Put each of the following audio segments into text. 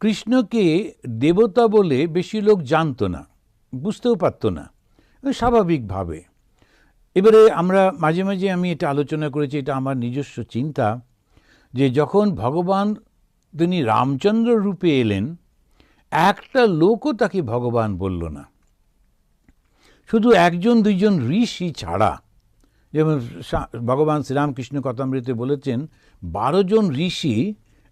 কৃষ্ণকে দেবতা বলে বেশি লোক জানতো না, বুঝতেও পারতো না। স্বাভাবিকভাবে। এবারে আমরা মাঝে মাঝে আমি এটা আলোচনা করেছি, এটা আমার নিজস্ব চিন্তা, যে যখন ভগবান তিনি রামচন্দ্র রূপে এলেন, একটা লোকও তাকে ভগবান বলল না। শুধু একজন, দুইজন ঋষি ছাড়া, যেমন ভগবান শ্রীরামকৃষ্ণ কথামৃতে বলেছেন, বারো জন ঋষি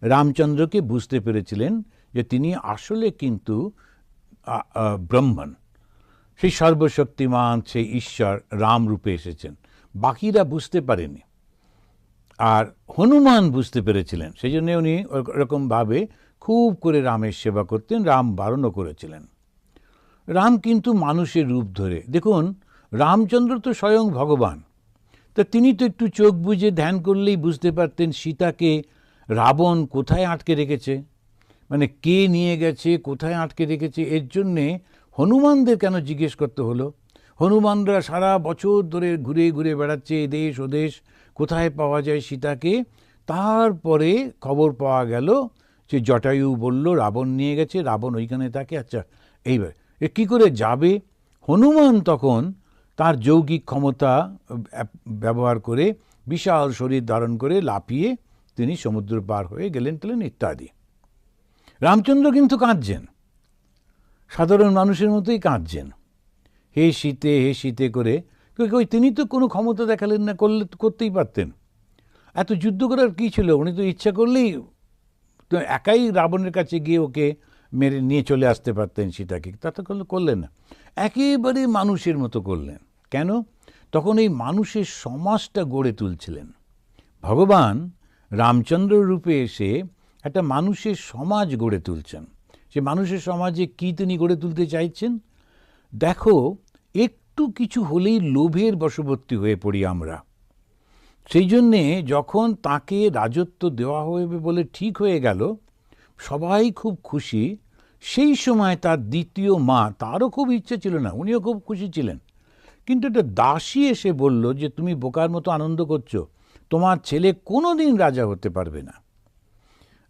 রামচন্দ্রকে বুঝতে পেরেছিলেন যে তিনি আসলে কিন্তু ব্রহ্মণ। সেই সর্বশক্তিমান, সেই ঈশ্বর রাম রূপে এসেছেন। বাকিরা বুঝতে পারেনি। আর হনুমান বুঝতে পেরেছিলেন। সেই জন্য উনি ওরকমভাবে খুব করে রামের সেবা করতেন, রাম বারণও করেছিলেন। রাম কিন্তু মানুষের রূপ ধরে। দেখুন, রামচন্দ্র তো স্বয়ং ভগবান। তা তিনি তো একটু চোখ বুজে ধ্যান করলেই বুঝতে পারতেন সীতাকে রাবণ কোথায় আটকে রেখেছে। মানে কে নিয়ে গেছে, কোথায় আটকে রেখেছে, এর জন্যে হনুমানদের কেন জিজ্ঞেস করতে হলো? হনুমানরা সারা বছর ধরে ঘুরে ঘুরে বেড়াচ্ছে এ দেশ ও দেশ কোথায় পাওয়া যায় সীতাকে? তারপরে খবর পাওয়া গেল যে জটায়ু বলল, রাবণ নিয়ে গেছে, রাবণ ওইখানে থাকে আচ্ছা এইবার, এ কী করে যাবে? হনুমান তখন তার যৌগিক ক্ষমতা ব্যবহার করে বিশাল শরীর ধারণ করে লাফিয়ে তিনি সমুদ্র পার হয়ে গেলেন, টেলেন ইত্যাদি। রামচন্দ্র কিন্তু কাঁদছেন। সাধারণ মানুষের মতোই কাঁদছেন। হে শীতে হে শীতে করে কই- তিনি তো কোনো ক্ষমতা দেখালেন না, করলে, করতেই পারতেন। এত যুদ্ধ করার কী ছিল? উনি তো ইচ্ছা করলেই তো একাই রাবণের কাছে গিয়ে ওকে মেরে নিয়ে চলে আসতে পারতেন সীতাকে। তা তো করলে- করলেন না। একেবারে মানুষের মতো করলেন। কেন? তখন এই মানুষের সমাজটা গড়ে তুলছিলেন। ভগবান রামচন্দ্র রূপে এসে একটা মানুষের সমাজ গড়ে তুলছেন। সে মানুষের সমাজে কী তিনি গড়ে তুলতে চাইছেন? দেখো, একটু কিছু হলেই লোভের বশবর্তী হয়ে পড়ি আমরা। সেই জন্যে যখন তাকে রাজত্ব দেওয়া হবে বলে ঠিক হয়ে গেল, সবাই খুব খুশি। সেই সময় তার দ্বিতীয় মা, তারও খুব ইচ্ছে ছিল না, উনিও খুব খুশি ছিলেন। কিন্তু একটা দাসী এসে বলল যে, তুমি বোকার মতো আনন্দ করছ। তোমার ছেলে কোনো দিন রাজা হতে পারবে না।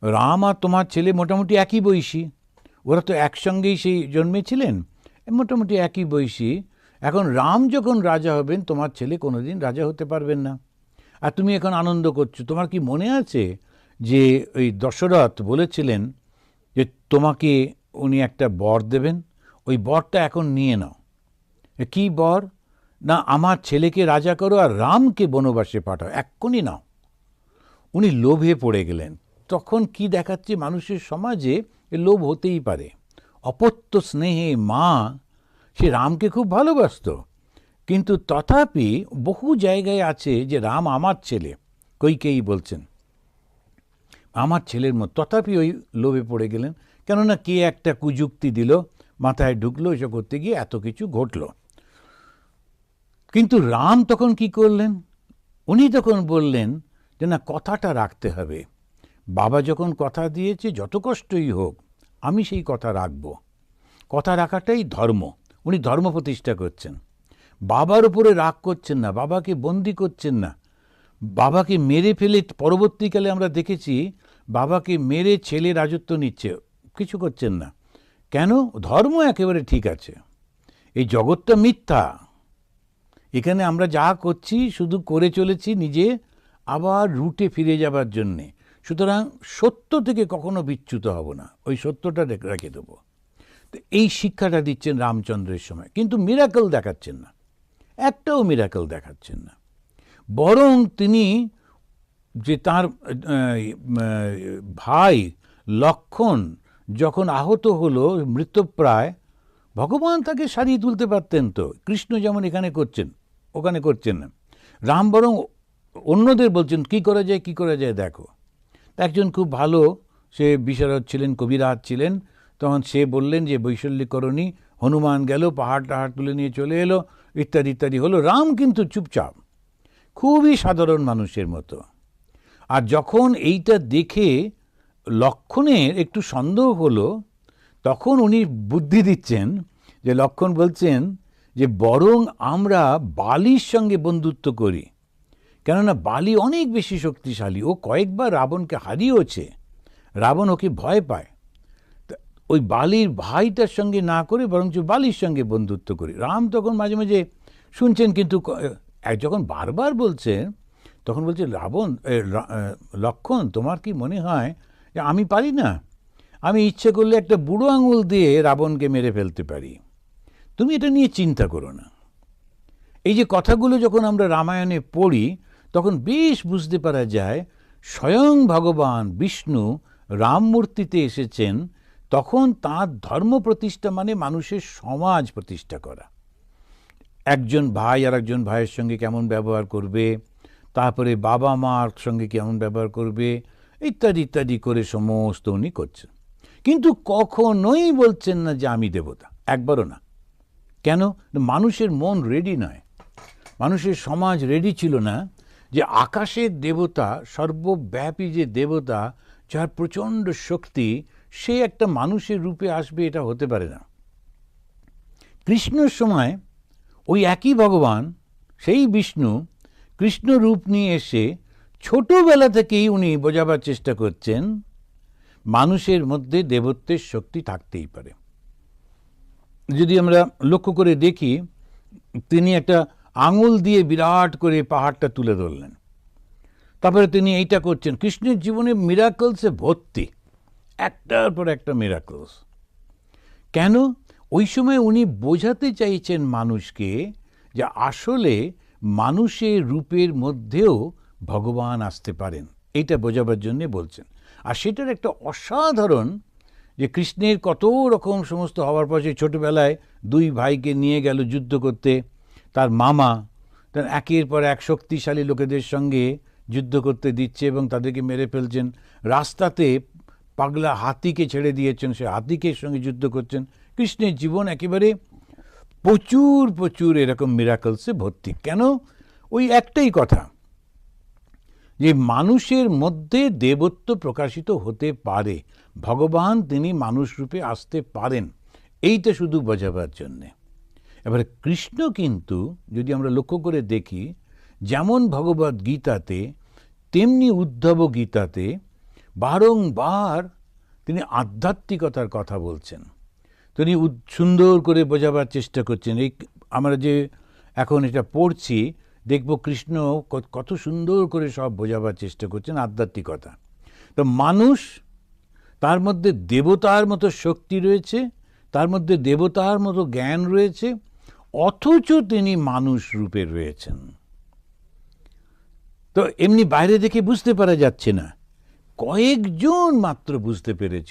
রাম আর তোমার ছেলে মোটামুটি একই বয়সী। ওরা তো একসঙ্গেই সেই জন্মেছিলেন। মোটামুটি একই বয়সী। এখন রাম যখন রাজা হবেন, তোমার ছেলে কোনোদিন রাজা হতে পারবেন না। আর তুমি এখন আনন্দ করছ। তোমার কি মনে আছে যে ওই দশরথ বলেছিলেন যে তোমাকে উনি একটা বর দেবেন? ওই বরটা এখন নিয়ে নাও। কি বর? না, আমার ছেলেকে রাজা করো আর রামকে বনবাসে পাঠাও। এক্ষুনি নাও। উনি লোভে পড়ে গেলেন। তখন কি দেখাচ্ছে মানুষের সমাজে লোভ হতেই পারে। অপত্য স্নেহে মা, সে রামকে খুব ভালোবাসতো। কিন্তু তথাপি বহু জায়গায় আছে যে রাম আমার ছেলে কৈকেয়ী বলছেন। আমার ছেলের মতো, তথাপি ওই লোভে পড়ে গেলেন। কেননা কে একটা কুযুক্তি দিল, মাথায় ঢুকলো, এসব করতে গিয়ে এত কিছু ঘটল। কিন্তু রাম তখন কি করলেন? উনি তখন বললেন যে না, কথাটা রাখতে হবে। বাবা যখন কথা দিয়েছে, যত কষ্টই হোক, আমি সেই কথা রাখব। কথা রাখাটাই ধর্ম। উনি ধর্ম প্রতিষ্ঠা করছেন। বাবার উপরে রাগ করছেন না, বাবাকে বন্দি করছেন না। বাবাকে মেরে ফেলে পরবর্তীকালে আমরা দেখেছি, বাবাকে মেরে ছেলে রাজত্ব নিচ্ছে, কিছু করছেন না। কেন? ধর্ম একেবারে ঠিক আছে। এই জগৎটা মিথ্যা। এখানে আমরা যা করছি, শুধু করে চলেছি নিজে, আবার রুটে ফিরে যাবার জন্যে। সুতরাং সত্য থেকে কখনো বিচ্যুত হব না। ওই সত্যটা রেখে- দেবো। তো এই শিক্ষাটা দিচ্ছেন রামচন্দ্রের সময়। কিন্তু মিরাকল দেখাচ্ছেন না। একটাও মিরাকল দেখাচ্ছেন না। বরং তিনি যে তার ভাই লক্ষণ যখন আহত হলো, মৃতপ্রায়, ভগবান তাকে সারিয়ে তুলতে পারতেন তো। কৃষ্ণ যেমন এখানে করছেন, ওখানে করছেন না। রাম বরং অন্যদের বলছেন, কি করা যায়, কি করা যায়, দেখো। একজন খুব ভালো, সে বিশারদ ছিলেন, কবিরাজ ছিলেন। তখন সে বললেন যে, বৈশল্যকরণী, হনুমান গেল, পাহাড় টাহাড় তুলে নিয়ে চলে এলো, ইত্যাদি ইত্যাদি। হলো রাম কিন্তু চুপচাপ, খুবই সাধারণ মানুষের মতো। আর যখন এইটা দেখে লক্ষণের একটু সন্দেহ হলো, তখন উনি বুদ্ধি দিচ্ছেন যে, লক্ষণ বলছেন যে, বরং আমরা বালির সঙ্গে বন্ধুত্ব করি। কেননা বালি অনেক বেশি শক্তিশালী। ও কয়েকবার রাবণকে হারিয়েওছে। রাবণ ওকে ভয় পায়। ওই বালির ভাইটার সঙ্গে না করে বরঞ্চ বালির সঙ্গে বন্ধুত্ব করি। রাম তখন মাঝে মাঝে শুনছেন কিন্তু যখন বারবার বলছেন, তখন বলছে, রাবণ লক্ষণ, তোমার কি মনে হয় যে আমি পারি না? আমি ইচ্ছে করলে একটা বুড়ো আঙুল দিয়ে রাবণকে মেরে ফেলতে পারি। তুমি এটা নিয়ে চিন্তা করো না। এই যে কথাগুলো যখন আমরা রামায়ণে পড়ি তখন বেশ বুঝতে পারা যায়, স্বয়ং ভগবান বিষ্ণু রামমূর্তিতে এসেছেন, তখন তাঁর ধর্ম প্রতিষ্ঠা মানে মানুষের সমাজ প্রতিষ্ঠা করা। একজন ভাই আর একজন ভাইয়ের সঙ্গে কেমন ব্যবহার করবে, তারপরে বাবা মার সঙ্গে কেমন ব্যবহার করবে, ইত্যাদি ইত্যাদি করে সমস্ত উনি করছেন। কিন্তু কখনোই বলছেন না যে আমি দেবতা, একবারও না। কেন? মানুষের মন রেডি নয়। মানুষের সমাজ রেডি ছিল না। যে আকাশের দেবতা, সর্বব্যাপী যে দেবতা, যার প্রচণ্ড শক্তি, সে একটা মানুষের রূপে আসবে, এটা হতে পারে না। কৃষ্ণর সময় ওই একই ভগবান, সেই বিষ্ণু কৃষ্ণ রূপ নিয়ে এসে ছোটবেলা থেকেই উনি বোঝাবার চেষ্টা করছেন, মানুষের মধ্যে দেবত্বের শক্তি থাকতেই পারে। যদি আমরা লক্ষ্য করে দেখি, তিনি একটা আঙুল দিয়ে বিরাট করে পাহাড়টা তুলে ধরলেন। তারপরে তিনি এইটা করছেন, কৃষ্ণের জীবনে মিরাকলসে ভর্তি। একটার পর একটা মিরাকলস কেন? ওই সময় উনি বোঝাতে চাইছেন মানুষকে যে আসলে মানুষের রূপের মধ্যেও ভগবান আসতে পারেন। এইটা বোঝাবার জন্যে বলছেন। আর সেটার একটা অসাধারণ যে কৃষ্ণের কত রকম সমস্ত হওয়ার পর সে ছোটোবেলায় দুই ভাইকে নিয়ে গেল যুদ্ধ করতে। তার মামা, তার একের পর এক শক্তিশালী লোকেদের সঙ্গে যুদ্ধ করতে দিচ্ছে এবং তাদেরকে মেরে ফেলছেন। রাস্তাতে পাগলা হাতিকে ছেড়ে দিয়েছেন, সে হাতিকে সঙ্গে যুদ্ধ করছেন। কৃষ্ণের জীবন একেবারে প্রচুর প্রচুর এরকম মিরাকলসে ভর্তি। কেন? ওই একটাই কথা, যে মানুষের মধ্যে দেবত্ব প্রকাশিত হতে পারে। ভগবান তিনি মানুষ রূপে আসতে পারেন। এইটা শুধু বোঝাবার জন্যে। এবারে কৃষ্ণ কিন্তু যদি আমরা লক্ষ্য করে দেখি, যেমন ভগবদ গীতাতে, তেমনি উদ্ধব গীতাতে বারংবার তিনি আধ্যাত্মিকতার কথা বলছেন। তিনি সুন্দর করে বোঝাবার চেষ্টা করছেন। এই আমরা যে এখন এটা পড়ছি, দেখব কৃষ্ণ কত সুন্দর করে সব বোঝাবার চেষ্টা করছেন আধ্যাত্মিকতা। তো মানুষ, তার মধ্যে দেবতার মতো শক্তি রয়েছে, তার মধ্যে দেবতার মতো জ্ঞান রয়েছে অথচ তিনি মানুষ রূপে রয়েছেন। তো এমনি বাইরে দেখে বুঝতে পারা যাচ্ছে না। কয়েকজন মাত্র বুঝতে পেরেছে।